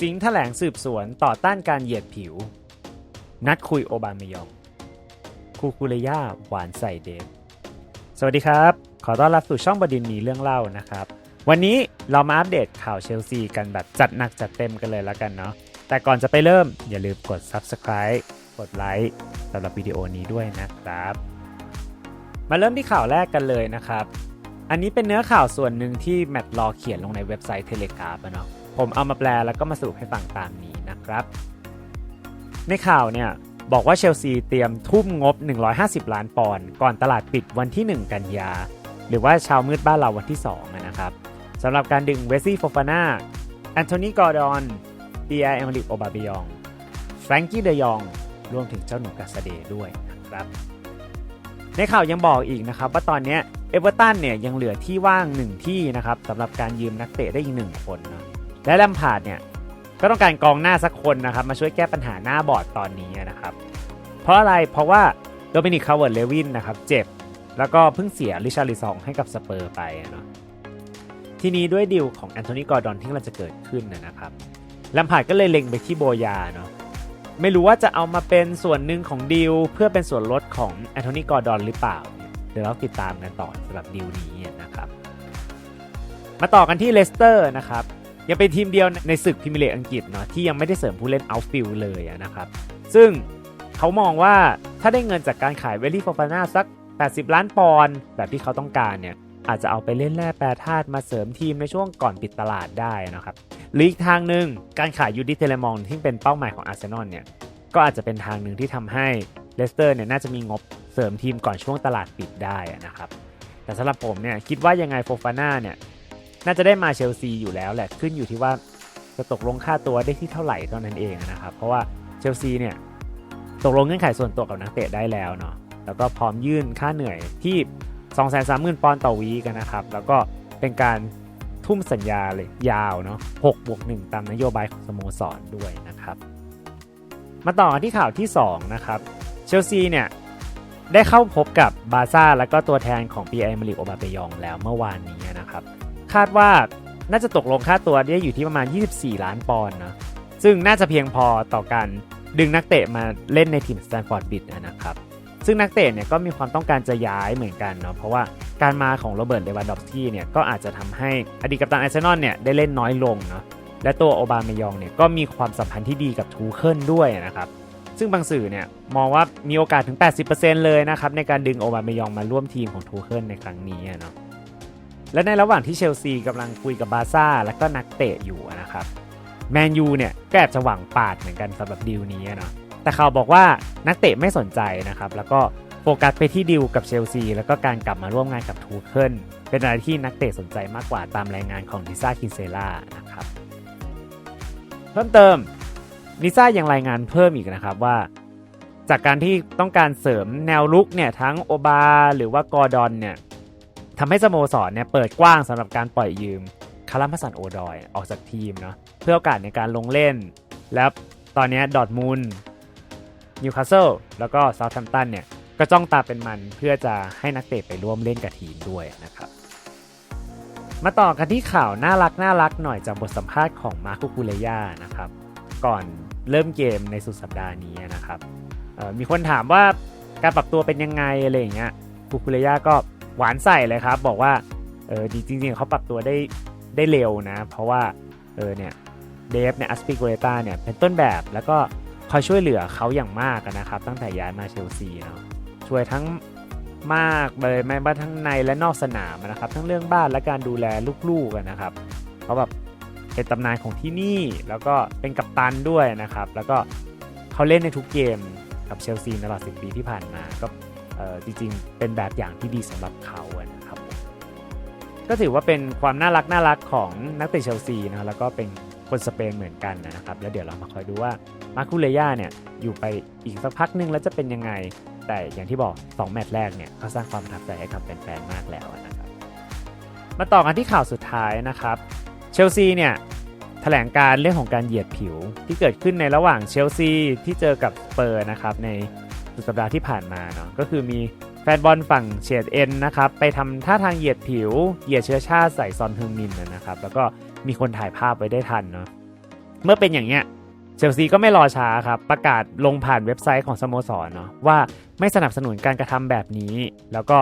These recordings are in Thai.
สิงห์แถลงสืบสวนต่อต้านการเหยียดผิว นัดคุยโอบามายองคูคูเลย่าหวานใส่เดฟสวัสดีครับ ขอต้อนรับสู่ช่องบดินทร์มีเรื่องเล่านะครับ วันนี้เรามาอัปเดตข่าวเชลซีกันแบบจัดหนักจัดเต็มกันเลยแล้วกันเนาะแต่ก่อนจะไปเริ่มอย่าลืมกด Subscribe กดไลค์สำหรับวิดีโอนี้ด้วยนะครับ มาเริ่มที่ข่าวแรกกันเลยนะครับ อันนี้เป็นเนื้อข่าวส่วนหนึ่งที่แมตต์รอเขียนลงในเว็บไซต์เทเลกราฟเนาะ ผมเอามาแปลแล้วก็มาสรุปให้ฟังตามนี้นะครับ ในข่าวเนี่ยบอกว่าเชลซีเตรียมทุ่มงบ 150 ล้านปอนด์ก่อนตลาดปิดวันที่ 1 กันยา หรือว่าช้ามืดบ้านเราวันที่2อะนะครับสำหรับการดึงเวซี่โฟฟาน่าแอนโทนีกอร์ดอนเปียร์เอมริกโอบาบิยองแฟรงกี้เดยองรวมถึงเจ้าหนูกาสเดด้วยนะครับ ในข่าวยังบอกอีกนะครับว่าตอนนี้เอเวอร์ตันเนี่ยยังเหลือที่ว่างหนึ่งที่นะครับสำหรับการยืมนักเตะได้อีกหนึ่งคนนะ และแลมพาร์ดเนี่ยก็ต้องการกองหน้าสักคนนะครับมาช่วยแก้ปัญหาหน้าบอร์ดตอนนี้นะครับ เพราะอะไรเพราะว่าโดมินิกคาร์เวิร์ดเลวินนะครับเจ็บ แล้วก็เพิ่งเสียริชาริซองให้กับสเปอร์ไปเนาะทีนี้ด้วยดิวของแอนโทนีกอร์ดอนที่กำลังจะเกิดขึ้นนะนะครับแลมพาร์ดก็เลยเล็งไปที่โบยาเนาะไม่รู้ว่าจะเอามาเป็นส่วนหนึ่งของดิวเพื่อเป็นส่วนลดของแอนโทนีกอร์ดอนหรือเปล่า เดี๋ยวเราติดตามกันต่อสำหรับดิวนี้นะครับ มาต่อกันที่เลสเตอร์นะครับ ยังเป็นทีมเดียวในศึกพรีเมียร์ลีกอังกฤษเนาะที่ยังไม่ได้เสริมผู้เล่นเอาฟิลเลยนะครับ ซึ่งเขามองว่าถ้าได้เงินจากการขายเวลลี่ฟอฟาน่าสัก 80 ล้านปอนด์แบบที่เขาต้องการเนี่ยอาจจะเอาไปเล่นแร่แปรธาตุมาเสริมทีมในช่วงก่อนปิดตลาดได้นะครับหรืออีกทางหนึ่งการขายยูดิเทเลมองที่เป็นเป้าหมายของอาร์เซนอลเนี่ยก็อาจจะเป็นทางหนึ่งที่ทำให้เลสเตอร์เนี่ยน่าจะมีงบเสริมทีมก่อนช่วงตลาดปิดได้นะครับแต่สำหรับผมเนี่ยคิดว่ายังไงโฟฟาน่าเนี่ย น่าจะได้มาเชลซีอยู่แล้วแหละขึ้นอยู่ที่ว่าจะตกลงค่าตัวได้ที่เท่าไหร่เท่านั้นเองนะครับ เพราะว่าเชลซีเนี่ยตกลงเงื่อนไขส่วนตัวกับนักเตะได้แล้วเนาะแล้วก็พร้อมยื่นค่าเหนื่อยที่ 230,000ปอนด์ต่อวีกันนะครับ แล้วก็เป็นการทุ่มสัญญาเลยยาวเนาะ6บวก1ตามนโยบายของสโมสรด้วยนะครับ มาต่อกันที่ข่าวที่ 2 นะครับเชลซีเนี่ยได้เข้าพบกับบาซ่าแล้วก็ตัวแทนของปีไอมาริโอบาเปยองแล้วเมื่อวานนี้นะครับ คาดว่าน่าจะตกลงค่าตัวได้อยู่ที่ประมาณ 24 ล้านปอนด์นะซึ่งน่าจะเพียงพอต่อการดึงนักเตะมาเล่นในทีมสแตนฟอร์ดบิดนะครับ ซึ่งนักเตะเนี่ยก็มีความต้องการจะย้ายเหมือนกันเนาะเพราะว่าการมาของโรเบิร์ตเลวานดอฟสกี้เนี่ยก็อาจจะทำให้อดีตกัปตันอาร์เซนอลเนี่ยได้เล่นน้อยลงเนาะและตัวโอบามายองเนี่ยก็มีความสัมพันธ์ที่ดีกับทูเคิลด้วยนะครับซึ่งบางสื่อเนี่ยมองว่ามีโอกาสถึง 80%เลยนะครับในการดึงโอบามายองมาร่วมทีมของทูเคิลในครั้งนี้เนาะ และในระหว่างที่เชลซีกำลังคุยกับบาซ่าและก็นักเตะอยู่นะครับแมนยูเนี่ยก็แอบจะหวังปาดเหมือนกันสำหรับดีลนี้เนาะแต่เขาบอกว่านักเตะไม่สนใจนะครับแล้วก็โฟกัสไปที่ดีลกับเชลซีแล้วก็การกลับมาร่วมงานกับทูเคิลเป็นอะไรที่นักเตะสนใจมากกว่าตามรายงานของนิซ่าคินเซล่านะครับเพิ่มเติมนิซ่ายังรายงานเพิ่มอีกนะครับว่า จากการที่ต้องการเสริมแนวลุกเนี่ยทั้งโอบาหรือว่ากอร์ดอนเนี่ย ทำให้สโมสรเนี่ยเปิดกว้างสำหรับการปล่อยยืมคารามัสันโอดอยออกจากทีมเนาะเพื่อโอกาสในการลงเล่น แล้วตอนนี้ดอทมูลนิวคาสเซิลแล้วก็เซาท์แฮมป์ตันเนี่ยก็จ้องตาเป็นมันเพื่อจะให้นักเตะไปร่วมเล่นกับทีมด้วยนะครับ มาต่อกันที่ข่าวน่ารักน่ารักหน่อยจากบทสัมภาษณ์ของมาร์คุคูเลย่านะครับก่อนเริ่มเกมในสุดสัปดาห์นี้นะครับมีคนถามว่าการปรับตัวเป็นยังไงอะไรอย่างเงี้ยคูคูเลย่าก็ หวานใส่เลยครับ บอกว่าเออจริงๆเขาปรับตัวได้ได้เร็วนะ เพราะว่าเออเนี่ยเดฟเนี่ยอัสปิโกเรตาเนี่ยเป็นต้นแบบแล้วก็คอยช่วยเหลือเขาอย่างมากนะครับ ตั้งแต่ย้ายมาเชลซีเนาะช่วยทั้งมากเลยแม้ว่าทั้งในและนอกสนามนะครับ ทั้งเรื่องบ้านและการดูแลลูกๆนะครับเขาแบบเป็นตำนานของที่นี่แล้วก็เป็นกัปตันด้วยนะครับ แล้วก็เขาเล่นในทุกเกมกับเชลซีตลอด10ปีที่ผ่านมาก็ จริงๆ เป็นแบบอย่างที่ดีสำหรับเขานะครับก็ถือว่าเป็นความน่ารักน่ารักของนักเตะเชลซีนะแล้วก็เป็นคนสเปนเหมือนกันนะครับ แล้วเดี๋ยวเรามาคอยดูว่ามาคูเลย่าเนี่ยอยู่ไปอีกสักพักนึงแล้วจะเป็นยังไง แต่อย่างที่บอก 2 แมตช์แรกเนี่ยเขาสร้างความประทับใจให้กับแฟนๆมากแล้วนะครับ มาต่อกันที่ข่าวสุดท้ายนะครับเชลซีเนี่ยแถลงการเรื่องของการเหยียดผิวที่เกิดขึ้นในระหว่างเชลซีที่เจอกับสเปอร์นะครับใน สุดสัปดาห์ที่ผ่านมาเนาะก็คือมีแฟนบอลฝั่งเฉียดเอ็นนะครับไปทำท่าทางเหยียดผิว เหยียดเชื้อชาติใส่ซอนฮึงมินนะครับแล้วก็มีคนถ่ายภาพไว้ได้ทันเนาะเมื่อเป็นอย่างเนี้ยเชลซีก็ไม่รอช้าครับ ประกาศลงผ่านเว็บไซต์ของสโมสรเนาะว่าไม่สนับสนุนการกระทำแบบนี้ แล้วก็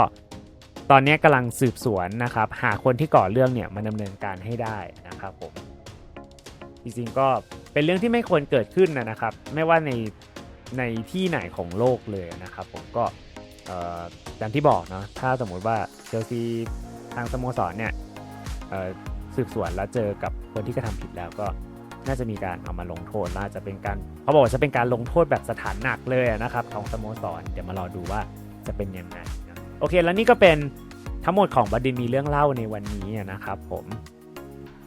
ตอนนี้กำลังสืบสวนนะครับ หาคนที่ก่อเรื่องเนี่ยมาดำเนินการให้ได้นะครับผมจริงๆก็เป็นเรื่องที่ไม่ควรเกิดขึ้นนะครับ ไม่ว่าใน ในที่ไหนของโลกเลยนะครับผมก็อย่างที่บอกเนาะถ้าสมมุติว่าเชลซีทางสโมสรเนี่ยสืบสวนแล้วเจอกับคนที่กระทำผิดแล้วก็น่าจะมีการเอามาลงโทษน่าจะเป็นการเขาบอกว่าจะเป็นการลงโทษแบบสถานหนักเลยนะครับของสโมสรเดี๋ยวมารอดูว่าจะเป็นยังไงโอเค แล้วนี่ก็เป็นทั้งหมดของบัดดินมีเรื่องเล่าในวันนี้นะครับผม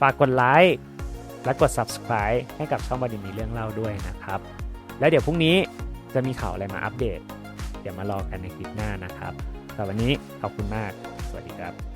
ฝากกดไลค์และกด subscribe ให้กับช่องบดินมีเรื่องเล่าด้วยนะครับ แล้วเดี๋ยวพรุ่งนี้จะมีข่าวอะไรมาอัปเดต เดี๋ยวมารอกันในคลิปหน้านะครับสำหรับวันนี้ขอบคุณมาก สวัสดีครับ